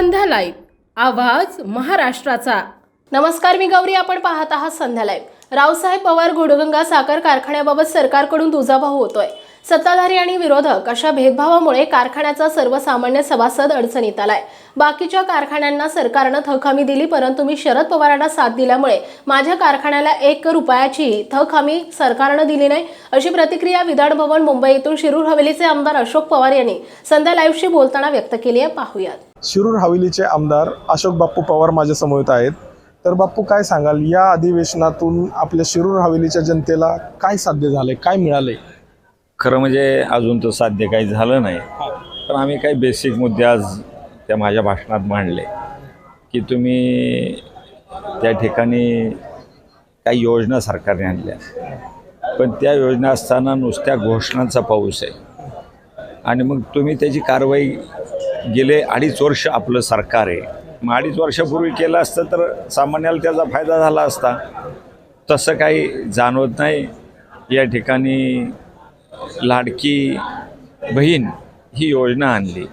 संध्या live. आवाज महाराष्ट्राचा. नमस्कार मी गौरी. आपण पाहत आहात संध्या लाईव्ह. रावसाहेब पवार घोडगंगा साखर कारखान्याबाबत सरकारकडून दुजाभाव होतोय. सत्ताधारी आणि विरोधक अशा भेदभावामुळे कारखान्याचा सर्वसामान्य सभासद अडचणीत आलाय. बाकीच्या कारखान्यांना सरकारनं थक हमी दिली परंतु मी शरद पवारांना साथ दिल्यामुळे माझ्या कारखान्याला एक रुपयाची थक हमी सरकारनं दिली नाही अशी प्रतिक्रिया विधान भवन शिरूर हवेलीचे आमदार अशोक पवार यांनी संध्या लाईव्हशी बोलताना व्यक्त केली आहे. पाहूयात. शिरूर हवेलीचे आमदार अशोक बाप्पू पवार माझ्यासमोर आहेत. तर बाप्पू काय सांगाल? या अधिवेशनातून आपल्या शिरूर हवेलीच्या जनतेला काय साध्य झालंय? काय मिळालंय? खरं म्हणजे अजून तर साध्य काही झालं नाही. पण आम्ही काही बेसिक मुद्दे आज त्या माझ्या भाषणात मांडले की तुम्ही त्या ठिकाणी काही योजना सरकारने आणल्या. पण त्या योजना असताना नुसत्या घोषणांचा पाऊस आहे. आणि मग तुम्ही त्याची कारवाई गेले अडीच वर्ष आपलं सरकार आहे. मग अडीच वर्षापूर्वी केलं असतं तर सामान्याला त्याचा फायदा झाला असता. तसं काही जाणवत नाही. या ठिकाणी लाडकी बहीण ही योजना आणली.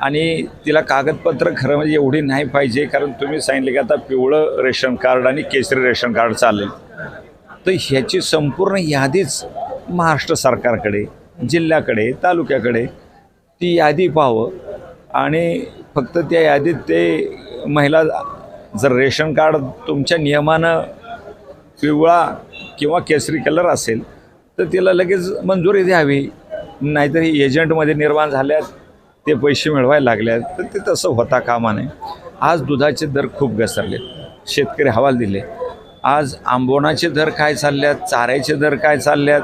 आणि तिला कागदपत्र खरं म्हणजे एवढी नाही पाहिजे कारण तुम्ही सांगितले की आता पिवळं रेशन कार्ड आणि केसरी रेशन कार्ड चालेल. तर ह्याची संपूर्ण यादीच महाराष्ट्र सरकारकडे जिल्ह्याकडे तालुक्याकडे ती यादी पाहावं. आणि फक्त त्या यादीत ते महिला जर रेशन कार्ड तुमच्या नियमानं पिवळा किंवा केसरी कलर असेल तर तिला लगेच मंजुरी द्यावी. नाहीतर ही एजंटमध्ये निर्माण झाल्यात ते पैसे मिळवायला लागल्यात तर ते तसं होता कामा नये. आज दुधाचे दर खूप घसरले शेतकरी हवाल दिले. आज आंबोणाचे दर काय चालल्यात? चाऱ्याचे दर काय चालल्यात?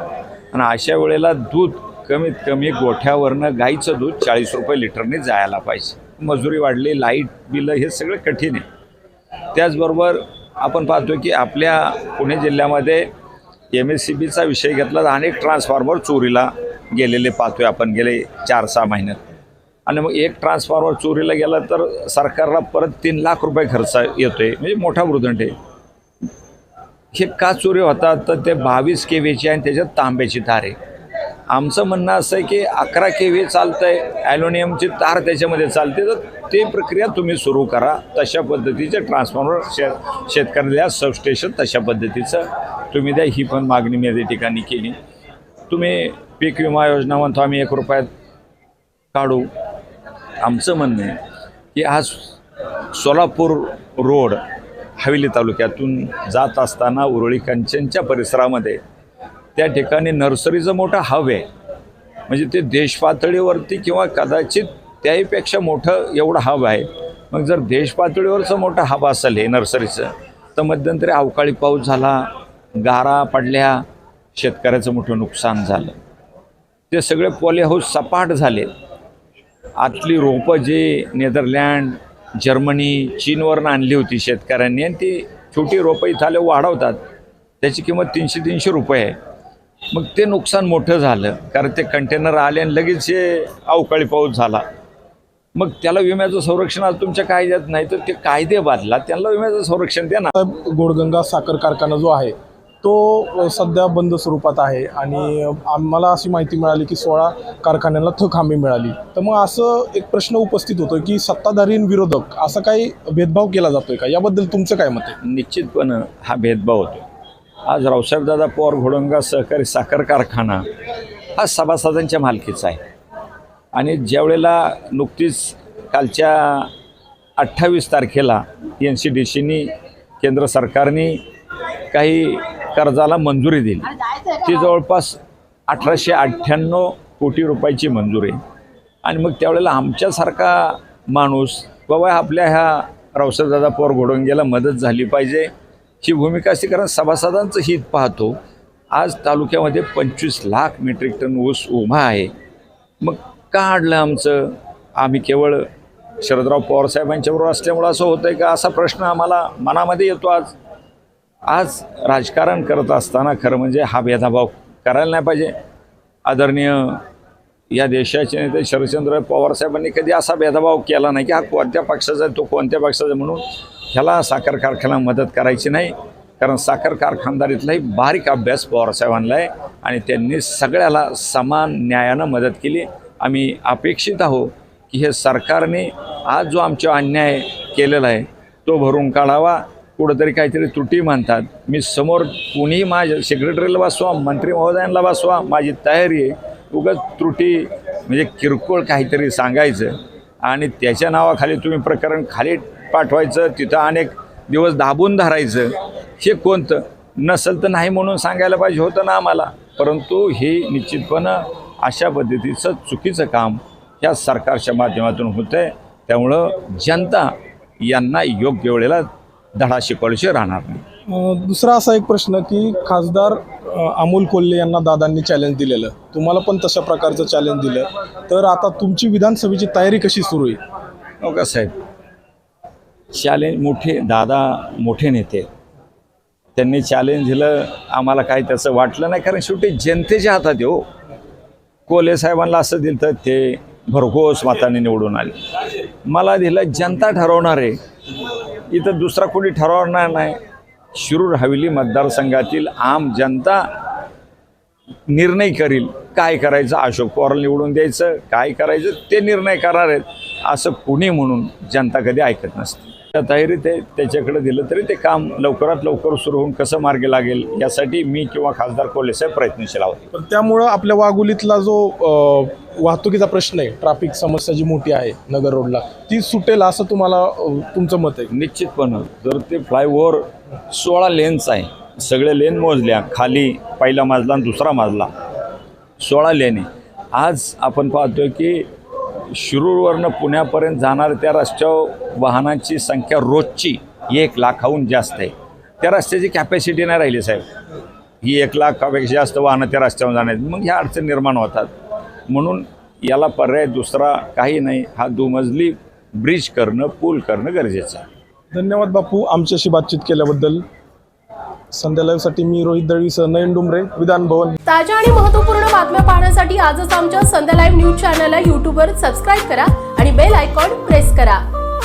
आणि अशा वेळेला दूध कमीत कमी गोठ्यावरनं गाईचं दूध चाळीस रुपये लिटरने जायला पाहिजे. मजुरी वाढली लाइट बिलं हे सगळं कठीण आहे. त्याचबरोबर आपण पाहतो की आपल्या पुणे जिल्ह्यामध्ये एम एस सी बीचा विषय घेतला तर अनेक ट्रान्सफॉर्मर चोरीला गेलेले पाहतोय आपण गेले चार सहा महिन्यात. आणि मग एक ट्रान्सफॉर्मर चोरीला गेला तर सरकारला परत तीन लाख रुपये खर्च येतोय म्हणजे मोठा मृदंड आहे. हे का चोरी होतात? तर ते बावीस के व्हीची आणि त्याच्यात तांब्याची तार आहे. आमचं म्हणणं असं आहे की अकरा के व्ही चालतं आहे ॲल्युमिनियमची तार त्याच्यामध्ये चालते तर ते प्रक्रिया तुम्ही सुरू करा. तशा पद्धतीचे ट्रान्सफॉर्मर शे शेतकऱ्याला सबस्टेशन तशा पद्धतीचं तुम्ही द्या. ही पण मागणी मी त्या ठिकाणी केली. तुम्ही पीक विमा योजना म्हणतो आम्ही एक रुपयात काढू. आमचं म्हणणं आहे की आज सोलापूर रोड हवेली तालुक्यातून जात असताना उरळी कंचनच्या परिसरामध्ये त्या ठिकाणी नर्सरीचं मोठं हब आहे. म्हणजे ते देशपातळीवरती किंवा कदाचित त्याहीपेक्षा मोठं एवढं हब आहे. मग जर देशपातळीवरचं मोठं हब असेल हे नर्सरीचं तर मध्यंतरी अवकाळी पाऊस झाला गारा पडल्या शेतकऱ्याचं मोठं नुकसान झालं. ते सगळे पॉलीहाऊस सपाट झाले. आतली रोपं जे नेदरलँड जर्मनी चीनवरनं आणली होती शेतकऱ्यांनी आणि ती छोटी रोपं इथं आले वाढवतात. त्याची किंमत तीनशे तीनशे रुपये आहे. मग ते नुकसान मोठं झालं कारण ते कंटेनर आले आणि लगेच हे अवकाळी पाऊस झाला. मग त्याला विम्याचं संरक्षण आज तुमच्या कायद्यात नाही तर ते कायदे बांधला त्याला विम्याचं संरक्षण द्या ना. गोडगंगा साखर कारखाना जो आहे तो सध्या बंद स्वरूपात आहे आणि आम्हाला अशी माहिती मिळाली की सोळा कारखान्यांना थक हमी मिळाली. तर मग असं एक प्रश्न उपस्थित होतो की सत्ताधारी विरोधक असा काही भेदभाव केला जातोय का? याबद्दल तुमचं काय मत आहे? निश्चितपणं हा भेदभाव होतो आज रावसाहेबदादा पवार घोडंगा सहकारी साखर कारखाना हा सभासदांच्या मालकीचा आहे. आणि ज्यावेळेला नुकतीच कालच्या अठ्ठावीस तारखेला एन सी डी सीनी केंद्र सरकारने काही कर्जाला मंजुरी दिली. ती जवळपास अठराशे अठ्ठ्याण्णव कोटी रुपयाची मंजुरी. आहे आणि मग त्यावेळेला आमच्यासारखा माणूस बाबा आपल्या ह्या रावसाहेबदादा पवार घोडंगेला मदत झाली पाहिजे. ही भूमिका असते कारण सभासदांचं हित पाहतो. आज तालुक्यामध्ये पंचवीस लाख मेट्रिक टन ऊस उभा आहे. मग का आणलं आमचं? आम्ही केवळ शरदराव पवार साहेबांच्याबरोबर असल्यामुळं असं होतं आहे का? असा प्रश्न आम्हाला मनामध्ये येतो आज. आज राजकारण करत असताना खरं म्हणजे हा भेदाभाव करायला नाही पाहिजे. आदरणीय या देशाचे नेते शरदचंद्र पवार साहेबांनी कधी असा भेदभाव केला नाही की हा कोणत्या पक्षाचा आहे तो कोणत्या पक्षाचा म्हणून ह्याला साखर कारखान्याला मदत करायची नाही कारण साखर कारखानदारीतलाही बारीक अभ्यास पवारसाहेबांना आहे आणि त्यांनी सगळ्याला समान न्यायानं मदत केली. आम्ही अपेक्षित आहोत की हे सरकारने आज जो आमच्या अन्याय केलेला आहे तो भरून काढावा. कुठंतरी काहीतरी त्रुटी मानतात मी समोर कुणीही माझ्या सेक्रेटरीला बसवा मंत्री महोदयांना बसवा माझी तयारी आहे. उगाच त्रुटी म्हणजे किरकोळ काहीतरी सांगायचं. आणि त्याच्या नावाखाली तुम्ही प्रकरण खाली पाठवायचं तिथं अनेक दिवस दाबून धरायचं हे कोणतं? नसेल तर नाही म्हणून सांगायला पाहिजे होतं ना आम्हाला. परंतु हे निश्चितपणं अशा पद्धतीचं चुकीचं काम ह्या सरकारच्या माध्यमातून होतं आहे त्यामुळं जनता यांना योग्य वेळेला धडा शिकवल्याशिवाय राहणार नाही. दुसरा असा एक प्रश्न की खासदार अमोल कोल्हे यांना दादांनी चॅलेंज दिलेलं. तुम्हाला पण तशा प्रकारचं चॅलेंज दिलं. तर आता तुमची विधानसभेची तयारी कशी सुरू आहे? हो का साहेब? चॅलेंज मोठे दादा मोठे नेते. त्यांनी चॅलेंज दिलं आम्हाला काही त्याचं वाटलं नाही कारण शेवटी जनतेच्या हातात हो. कोल्हे साहेबांना असं दिलं तर ते भरघोस मताने निवडून आले. मला दिलं जनता ठरवणार आहे. इथं दुसरा कोणी ठरवणार नाही. शिरूर हवेली मतदारसंघातील आम जनता निर्णय करील. काय करायचं? अशोक पवार निवडून द्यायचं. काय करायचं? ते निर्णय करणार आहेत. असं कुणी म्हणून जनता कधी ऐकत नसते. तयारीत आहे त्याच्याकडे दिलं तरी ते काम लवकरात लवकर सुरू होऊन कसं मार्गी लागेल यासाठी मी किंवा खासदार कोल्हेसाहेब प्रयत्नशील आहोत. पण त्यामुळं आपल्या वाघोलीतला जो वाहतुकीचा प्रश्न आहे ट्रॅफिक समस्या जी मोठी आहे नगर रोडला ती सुटेल असं तुम्हाला तुमचं मत आहे? निश्चितपणं. जर ते फ्लायओव्हर सोळा लेन्स आहे सगळे लेन मोजल्या खाली पहिला मजला आणि दुसरा मजला सोळा लेन आहे. आज आपण पाहतोय की शिरूरवरनं पुण्यापर्यंत जाणाऱ्या त्या रस्त्यावर वाहनांची संख्या रोजची एक लाखाहून जास्त आहे. त्या रस्त्याची कॅपॅसिटी नाही राहिली साहेब. ही एक लाखापेक्षा जास्त वाहनं त्या रस्त्यावर जाण्यात मग ह्या अडचणी निर्माण होतात. म्हणून याला पर्याय दुसरा काही नाही. हा दुमजली ब्रिज करणं पूल करणं गरजेचं आहे. धन्यवाद बापू. आमच्याशी बातचीत केल्याबद्दल. संध्या लाईव्हसाठी मी रोहित दळवी नयन डुमरे विधान भवन. ताज्या आणि महत्त्वपूर्ण बातम्या पाहण्यासाठी आजच आमच्या संध्या लाईव्ह न्यूज चॅनलला यूट्यूबवर सबस्क्राईब करा आणि बेल आयकॉन प्रेस करा.